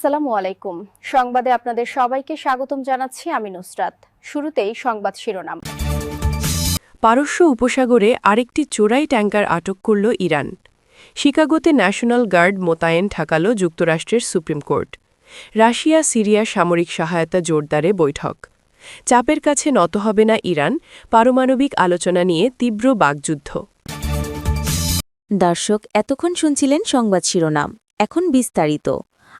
আসসালামু আলাইকুম। সংবাদে আপনাদের সবাইকে স্বাগতম জানাচ্ছি আমি নুসরাত। শুরুতেই সংবাদ শিরোনাম। পারস্য উপসাগরে আরেকটি চোরাই ট্যাঙ্কার আটক করল ইরান। শিকাগোতে ন্যাশনাল গার্ড মোতায়েন ঠাকাল যুক্তরাষ্ট্রের সুপ্রিম কোর্ট। রাশিয়া সিরিয়া সামরিক সহায়তা জোরদারে বৈঠক। চাপের কাছে নত হবে না ইরান পারমাণবিক আলোচনা নিয়ে তীব্র বাগযুদ্ধ দর্শক এতক্ষণ শুনছিলেন সংবাদ শিরোনাম। এখন বিস্তারিত।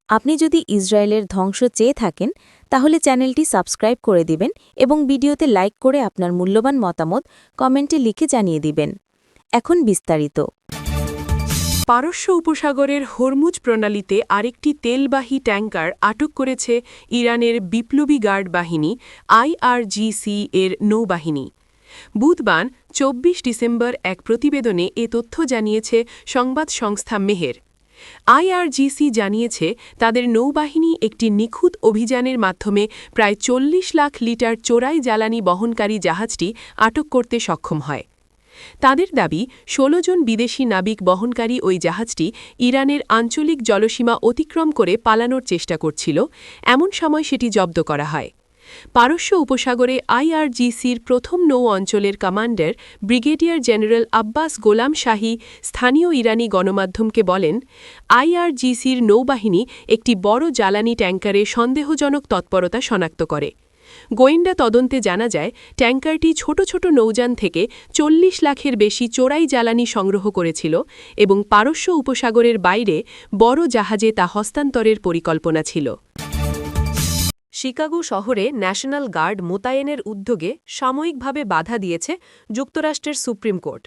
আপনি যদি ইসরায়েলের ধ্বংস চেয়ে থাকেন, তাহলে চ্যানেলটি সাবস্ক্রাইব করে দিবেন এবং ভিডিওতে লাইক করে আপনার মূল্যবান মতামত কমেন্টে লিখে জানিয়ে দিবেন। এখন বিস্তারিত। পারস্য উপসাগরের হরমুজ প্রণালীতে আরেকটি তেলবাহী ট্যাঙ্কার আটক করেছে ইরানের বিপ্লবী গার্ড বাহিনী, আইআরজিসি এর নৌবাহিনী। বুধবার, চব্বিশ ডিসেম্বর এক প্রতিবেদনে এ তথ্য জানিয়েছে সংবাদ সংস্থা মেহের। আইআরজিসি জানিয়েছে, তাদের নৌবাহিনী একটি নিখুঁত অভিযানের মাধ্যমে প্রায় চল্লিশ লাখ লিটার চোরাই জ্বালানি বহনকারী জাহাজটি আটক করতে সক্ষম হয়। তাদের দাবি ১৬ জন বিদেশি নাবিক বহনকারী ওই জাহাজটি ইরানের আঞ্চলিক জলসীমা অতিক্রম করে পালানোর চেষ্টা করছিল। এমন সময় সেটি জব্দ করা হয়। পারস্য উপসাগরে আইআরজিসির প্রথম নৌ অঞ্চলের commander brigadier general Abbas Gholamshahi স্থানীয় ইরানি গণমাধ্যমকে বলেন, আইআরজিসির নৌবাহিনী একটি বড় জ্বালানি ট্যাঙ্কারে সন্দেহজনক তৎপরতা শনাক্ত করে। গোয়েন্দা তদন্তে জানা যায়, ট্যাঙ্কারটি ছোট ছোট নৌযান থেকে চল্লিশ লাখের বেশি চোরাই জ্বালানি সংগ্রহ করেছিল এবং পারস্য উপসাগরের বাইরে বড় জাহাজে তা হস্তান্তরের পরিকল্পনা ছিল। শিকাগো শহরে ন্যাশনাল গার্ড মোতায়েনের উদ্যোগে সাময়িকভাবে বাধা দিয়েছে যুক্তরাষ্ট্রের সুপ্রিম কোর্ট।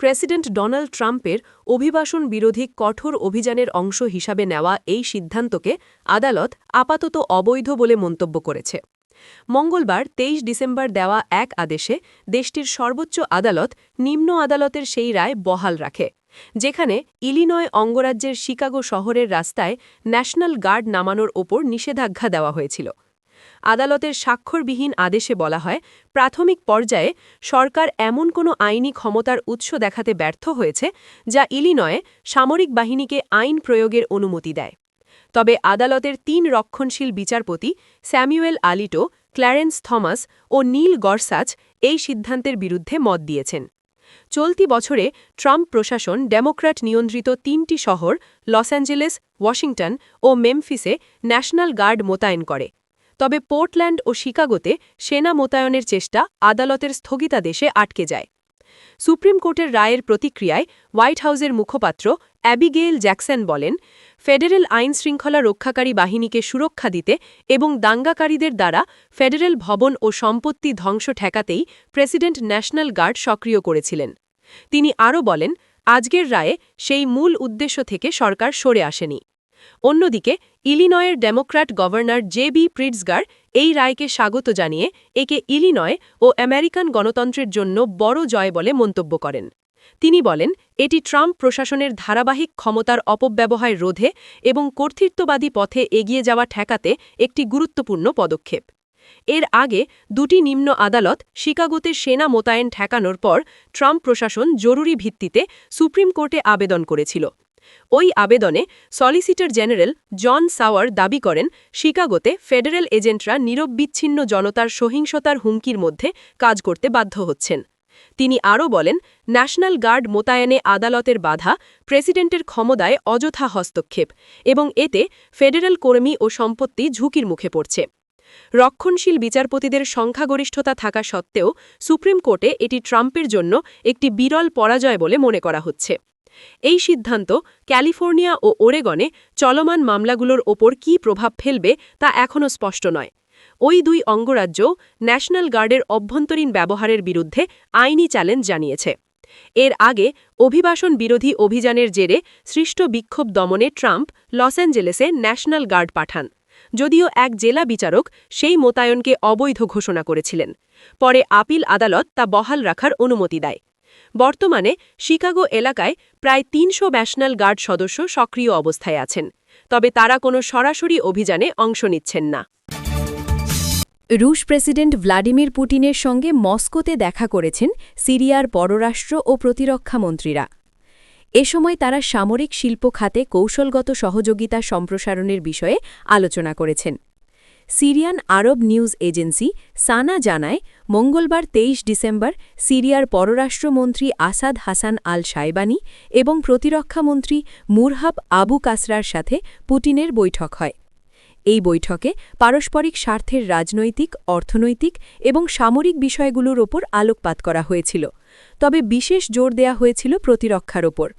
প্রেসিডেন্ট ডোনাল্ড ট্রাম্পের অভিবাসন বিরোধী কঠোর অভিযানের অংশ হিসাবে নেওয়া এই সিদ্ধান্তকে আদালত আপাতত অবৈধ বলে মন্তব্য করেছে। মঙ্গলবার তেইশ ডিসেম্বর দেওয়া এক আদেশে দেশটির সর্বোচ্চ আদালত নিম্ন আদালতের সেই রায় বহাল রাখে। যেখানে ইলিনয় অঙ্গরাজ্যের শিকাগো শহরের রাস্তায় ন্যাশনাল গার্ড নামানোর ওপর নিষেধাজ্ঞা দেওয়া হয়েছিল। আদালতের স্বাক্ষরবিহীন আদেশে বলা হয়, প্রাথমিক পর্যায়ে সরকার এমন কোনো আইনি ক্ষমতার উৎস দেখাতে ব্যর্থ হয়েছে, যা ইলিনয়ে সামরিক বাহিনীকে আইন প্রয়োগের অনুমতি দেয়। তবে আদালতের তিন রক্ষণশীল বিচারপতি স্যামুয়েল আলিটো, ক্ল্যারেন্স থমাস ও নীল গরসাচ এই সিদ্ধান্তের বিরুদ্ধে মত দিয়েছেন। চলতি বছরে ট্রাম্প প্রশাসন ডেমোক্র্যাট নিয়ন্ত্রিত তিনটি শহর, লস অ্যাঞ্জেলেস, ওয়াশিংটন ও মেমফিসে ন্যাশনাল গার্ড মোতায়েন করে। তবে পোর্টল্যান্ড ও শিকাগোতে সেনা মোতায়েনের চেষ্টা আদালতের স্থগিতাদেশে আটকে যায়। সুপ্রিম কোর্টের রায়ের প্রতিক্রিয়ায় হোয়াইট হাউসের মুখপাত্র অ্যাবিগেল জ্যাকসন বলেন, ফেডারেল আইন শৃঙ্খলা রক্ষাকারী বাহিনীকে সুরক্ষা দিতে এবং দাঙ্গাকারীদের দ্বারা ফেডারেল ভবন ও সম্পত্তি ধ্বংস ঠেকাতেই প্রেসিডেন্ট ন্যাশনাল গার্ড সক্রিয় করেছিলেন। তিনি আরও বলেন, আজকের রায়ে সেই মূল উদ্দেশ্য থেকে সরকার সরে আসেনি। অন্যদিকে, ইলিনয়ের Democrat governor J B Pritzker এই রায়কে স্বাগত জানিয়ে একে ইলিনয় ও আমেরিকান গণতন্ত্রের জন্য বড় জয় বলে মন্তব্য করেন। তিনি বলেন, এটি ট্রাম্প প্রশাসনের ধারাবাহিক ক্ষমতার অপব্যবহার রোধে এবং কর্তৃত্ববাদী পথে এগিয়ে যাওয়া ঠেকাতে একটি গুরুত্বপূর্ণ পদক্ষেপ। এর আগে দুটি নিম্ন আদালত শিকাগোতে সেনা মোতায়েন ঠেকানোর পর ট্রাম্প প্রশাসন জরুরি ভিত্তিতে সুপ্রিম কোর্টে আবেদন করেছিল। ওই আবেদনে সলিসিটর জেনারেল জন সাওয়ার দাবি করেন, শিকাগোতে ফেডারেল এজেন্টরা নিরববিচ্ছিন্ন জনতার সহিংসতার হুমকির মধ্যে কাজ করতে বাধ্য হচ্ছেন। তিনি আরও বলেন, ন্যাশনাল গার্ড মোতায়েনে আদালতের বাধা, প্রেসিডেন্টের ক্ষমতায় অযথা হস্তক্ষেপ এবং এতে ফেডারেল কর্মী ও সম্পত্তি ঝুঁকির মুখে পড়ছে। রক্ষণশীল বিচারপতিদের সংখ্যাগরিষ্ঠতা থাকা সত্ত্বেও সুপ্রিম কোর্টে এটি ট্রাম্পের জন্য একটি বিরল পরাজয় বলে মনে করা হচ্ছে। এই সিদ্ধান্ত ক্যালিফোর্নিয়া ও ওরেগনে চলমান মামলাগুলোর ওপর কী প্রভাব ফেলবে তা এখনও স্পষ্ট নয়। ওই দুই অঙ্গরাজ্য ন্যাশনাল গার্ডের অভ্যন্তরীণ ব্যবহারের বিরুদ্ধে আইনি চ্যালেঞ্জ জানিয়েছে। এর আগে অভিবাসন বিরোধী অভিযানের জেরে সৃষ্ট বিক্ষোভ দমনে ট্রাম্প লস অ্যাঞ্জেলেসে ন্যাশনাল গার্ড পাঠান। যদিও এক জেলা বিচারক সেই মোতায়নকে অবৈধ ঘোষণা করেছিলেন। পরে আপিল আদালত তা বহাল রাখার অনুমতি দেয়। বর্তমানে শিকাগো এলাকায় প্রায় তিনশো ন্যাশনাল গার্ড সদস্য সক্রিয় অবস্থায় আছেন, তবে তারা কোনো সরাসরি অভিযানে অংশ নিচ্ছেন না। রুশ প্রেসিডেন্ট ভ্লাদিমির পুটিনের সঙ্গে মস্কোতে দেখা করেছেন সিরিয়ার পররাষ্ট্র ও প্রতিরক্ষা মন্ত্রীরা। এ সময় তারা সামরিক শিল্প খাতে কৌশলগত সহযোগিতা সম্প্রসারণের বিষয়ে আলোচনা করেছেন। Syrian Arab News Agency, SANA জানায়, মঙ্গলবার তেইশ ডিসেম্বর সিরিয়ার পররাষ্ট্রমন্ত্রী আসাদ হাসান আল সাইবানি এবং প্রতিরক্ষামন্ত্রী মুরহাব আবু কাসরার সাথে পুটিনের বৈঠক হয়। এই বৈঠকে পারস্পরিক স্বার্থের রাজনৈতিক, অর্থনৈতিক এবং সামরিক বিষয়গুলোর ওপর আলোকপাত করা হয়েছিল। তবে বিশেষ জোর দেয়া হয়েছিল প্রতিরক্ষার ওপর।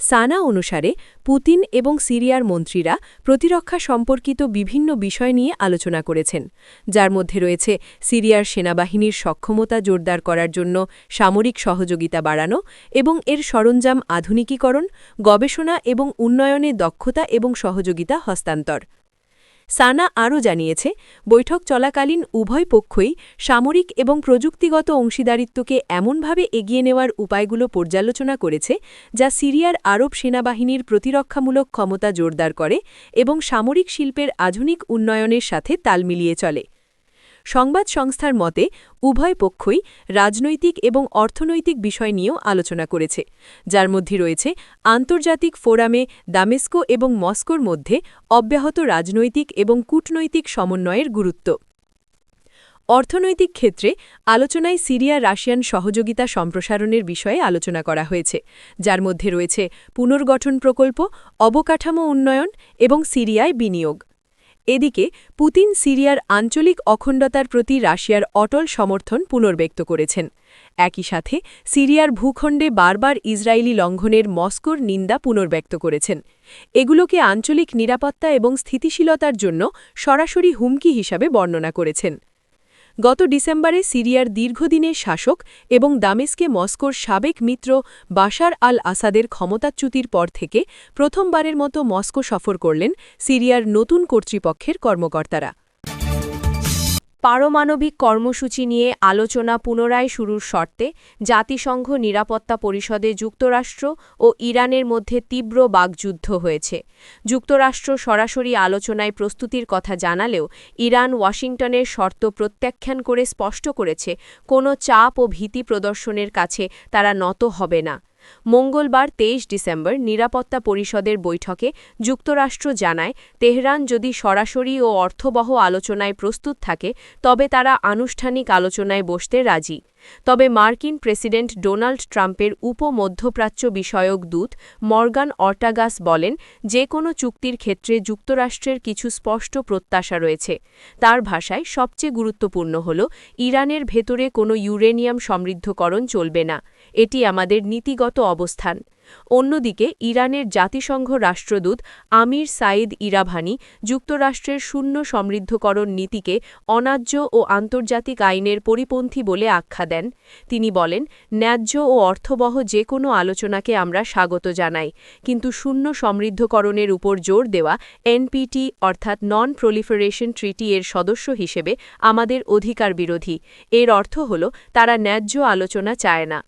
সানা অনুসারে পুতিন এবং সিরিয়ার মন্ত্রীরা প্রতিরক্ষা সম্পর্কিত বিভিন্ন বিষয় নিয়ে আলোচনা করেছেন, যার মধ্যে রয়েছে সিরিয়ার সেনাবাহিনীর সক্ষমতা জোরদার করার জন্য সামরিক সহযোগিতা বাড়ানো এবং এর সরঞ্জাম আধুনিকীকরণ, গবেষণা এবং উন্নয়নে দক্ষতা এবং সহযোগিতা হস্তান্তর। সানা আরও জানিয়েছে, বৈঠক চলাকালীন উভয় পক্ষই সামরিক এবং প্রযুক্তিগত অংশীদারিত্বকে এমনভাবে এগিয়ে নেওয়ার উপায়গুলো পর্যালোচনা করেছে, যা সিরিয়ার আরব সেনাবাহিনীর প্রতিরক্ষামূলক ক্ষমতা জোরদার করে এবং সামরিক শিল্পের আধুনিক উন্নয়নের সাথে তাল মিলিয়ে চলে। সংবাদ সংস্থার মতে, উভয় পক্ষই রাজনৈতিক এবং অর্থনৈতিক বিষয় নিয়েও আলোচনা করেছে, যার মধ্যে রয়েছে আন্তর্জাতিক ফোরামে দামেস্কো এবং মস্কোর মধ্যে অব্যাহত রাজনৈতিক এবং কূটনৈতিক সমন্বয়ের গুরুত্ব। অর্থনৈতিক ক্ষেত্রে আলোচনায় সিরিয়া রাশিয়ান সহযোগিতা সম্প্রসারণের বিষয়ে আলোচনা করা হয়েছে, যার মধ্যে রয়েছে পুনর্গঠন প্রকল্প, অবকাঠামো উন্নয়ন এবং সিরিয়ায় বিনিয়োগ। এদিকে পুতিন সিরিয়ার আঞ্চলিক অখণ্ডতার প্রতি রাশিয়ার অটল সমর্থন পুনর্ব্যক্ত করেছেন। একই সাথে সিরিয়ার ভূখণ্ডে বারবার ইসরায়েলি লঙ্ঘনের মস্কোর নিন্দা পুনর্ব্যক্ত করেছেন। এগুলোকে আঞ্চলিক নিরাপত্তা এবং স্থিতিশীলতার জন্য সরাসরি হুমকি হিসাবে বর্ণনা করেছেন। গত ডিসেম্বরে সিরিয়ার দীর্ঘদিনের শাসক এবং দামেস্কে মস্কোর সাবেক মিত্র বাশার আল আসাদের ক্ষমতাচ্যুতির পর থেকে প্রথমবারের মতো মস্কো সফর করলেন সিরিয়ার নতুন কর্তৃপক্ষের কর্মকর্তারা। পারমাণবিক কর্মসূচি নিয়ে আলোচনা পুনরায় শুরুর শর্তে জাতিসংঘ নিরাপত্তা পরিষদে যুক্তরাষ্ট্র ও ইরানের মধ্যে তীব্র বাগযুদ্ধ হয়েছে। যুক্তরাষ্ট্র সরাসরি আলোচনায় প্রস্তুতির কথা জানালেও ইরান ওয়াশিংটনের শর্ত প্রত্যাখ্যান করে স্পষ্ট করেছে, কোনো চাপ ও ভীতি প্রদর্শনের কাছে তারা নত হবে না। মঙ্গলবার তেইশ ডিসেম্বর নিরাপত্তা পরিষদের বৈঠকে যুক্তরাষ্ট্র জানায়, তেহরান যদি সরাসরি ও অর্থবহ আলোচনায় প্রস্তুত থাকে, তবে তারা আনুষ্ঠানিক আলোচনায় বসতে রাজি। তবে মার্কিন প্রেসিডেন্ট ডোনাল্ড ট্রাম্পের উপমধ্যপ্রাচ্য বিষয়ক দূত মর্গান অর্টাগাস বলেন যে কোনো চুক্তির ক্ষেত্রে যুক্তরাষ্ট্রের কিছু স্পষ্ট প্রত্যাশা রয়েছে। তার ভাষায়, সবচেয়ে গুরুত্বপূর্ণ হল, ইরানের ভেতরে কোনো ইউরেনিয়াম সমৃদ্ধকরণ চলবে না। এটি আমাদের নীতিগত অবস্থান। অন্যদিকে ইরানের জাতিসংঘ রাষ্ট্রদূত আমির সাইদ ইরাভানি যুক্তরাষ্ট্রের শূন্য সমৃদ্ধকরণ নীতিকে অন্যায্য ও আন্তর্জাতিক আইনের পরিপন্থী বলে আখ্যা দেন। তিনি বলেন, ন্যায্য ও অর্থবহ যে কোনো আলোচনাকে আমরা স্বাগত জানাই, কিন্তু শূন্য সমৃদ্ধকরণের উপর জোর দেওয়া এনপিটি অর্থাৎ নন প্রলিফারেশন ট্রিটি এর সদস্য হিসেবে আমাদের অধিকার বিরোধী এর অর্থ হল, তারা ন্যায্য আলোচনা চায় না।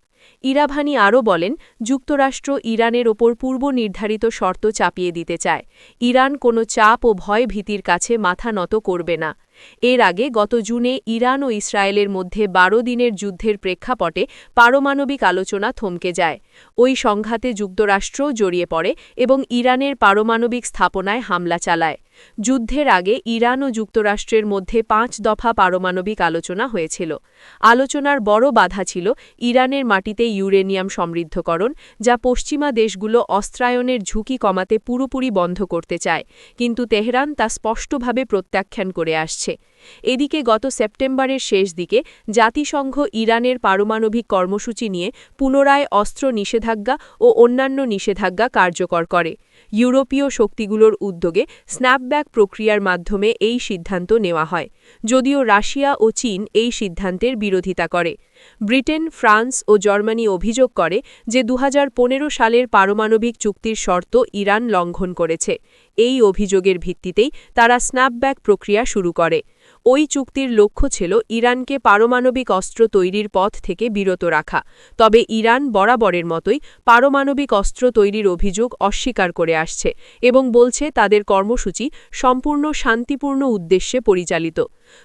ইরাভানি আরও বলেন, যুক্তরাষ্ট্র ইরানের ওপর পূর্ব নির্ধারিত শর্ত চাপিয়ে দিতে চায়। ইরান কোনো চাপ ও ভয় ভীতির কাছে মাথা নত করবে না। এর আগে গত জুনে ইরান ও ইসরায়েলের মধ্যে বারো দিনের যুদ্ধের প্রেক্ষাপটে পারমাণবিক আলোচনা থমকে যায়। ওই সংঘাতে যুক্তরাষ্ট্রও জড়িয়ে পড়ে এবং ইরানের পারমাণবিক স্থাপনায় হামলা চালায়। যুদ্ধের আগে ইরান ও যুক্তরাষ্ট্রের মধ্যে পাঁচ দফা পারমাণবিক আলোচনা হয়েছিল। আলোচনার বড় বাধা ছিল ইরানের মাটিতে ইউরেনিয়াম সমৃদ্ধকরণ, যা পশ্চিমা দেশগুলো অস্ত্রায়নের ঝুঁকি কমাতে পুরোপুরি বন্ধ করতে চায়, কিন্তু তেহরান তা স্পষ্টভাবে প্রত্যাখ্যান করে আসছে। এদিকে গত সেপ্টেম্বরের শেষ দিকে জাতিসংঘ ইরানের পারমাণবিক কর্মসূচি নিয়ে পুনরায় অস্ত্র নিষেধাজ্ঞা ও অন্যান্য নিষেধাজ্ঞা কার্যকর করে। ইউরোপীয় শক্তিগুলোর উদ্যোগে স্ন্যাপব্যাক প্রক্রিয়ার মাধ্যমে এই সিদ্ধান্ত নেওয়া হয়, যদিও রাশিয়া ও চীন এই সিদ্ধান্তের বিরোধিতা করে। ব্রিটেন, ফ্রান্স ও জার্মানি অভিযোগ করে যে দু হাজার পনেরো সালের পারমাণবিক চুক্তির শর্ত ইরান লঙ্ঘন করেছে। এই অভিযোগের ভিত্তিতেই তারা স্ন্যাপব্যাক প্রক্রিয়া শুরু করে। ওই চুক্তির লক্ষ্য ছিল ইরানকে পারমাণবিক অস্ত্র তৈরির পথ থেকে বিরত রাখা, তবে ইরান বরাবরের মতোই পারমাণবিক অস্ত্র তৈরির অভিযোগ অস্বীকার করে আসছে এবং বলছে তাদের কর্মসূচি সম্পূর্ণ শান্তিপূর্ণ উদ্দেশ্যে পরিচালিত।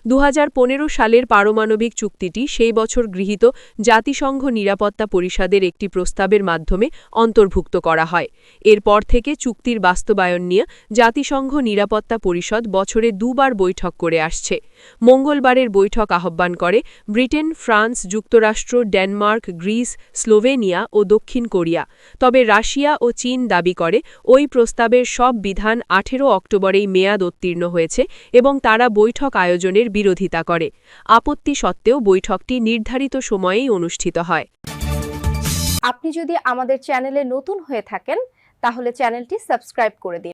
দু হাজার পনেরো সালের পারমাণবিক চুক্তিটি সেই বছর গৃহীত জাতিসংঘ নিরাপত্তা পরিষদের একটি প্রস্তাবের মাধ্যমে অন্তর্ভুক্ত করা হয়। এরপর থেকে চুক্তির বাস্তবায়ন নিয়ে জাতিসংঘ নিরাপত্তা পরিষদ বছরে দুবার বৈঠক করে আসছে। মঙ্গলবারের বৈঠক আহ্বান করে ব্রিটেন, ফ্রান্স, যুক্তরাষ্ট্র, ডেনমার্ক, গ্রিস, স্লোভেনিয়া ও দক্ষিণ কোরিয়া। তবে রাশিয়া ও চীন দাবি করে, ওই প্রস্তাবের সব বিধান আঠেরো অক্টোবরেই মেয়াদ উত্তীর্ণ হয়েছে এবং তারা বৈঠক আয়োজনের বিরোধিতা করে। আপত্তি সত্ত্বেও বৈঠকটি নির্ধারিত সময়েই অনুষ্ঠিত হয়। আপনি যদি আমাদের চ্যানেলে নতুন হয়ে থাকেন, তাহলে চ্যানেলটি সাবস্ক্রাইব করে দিন।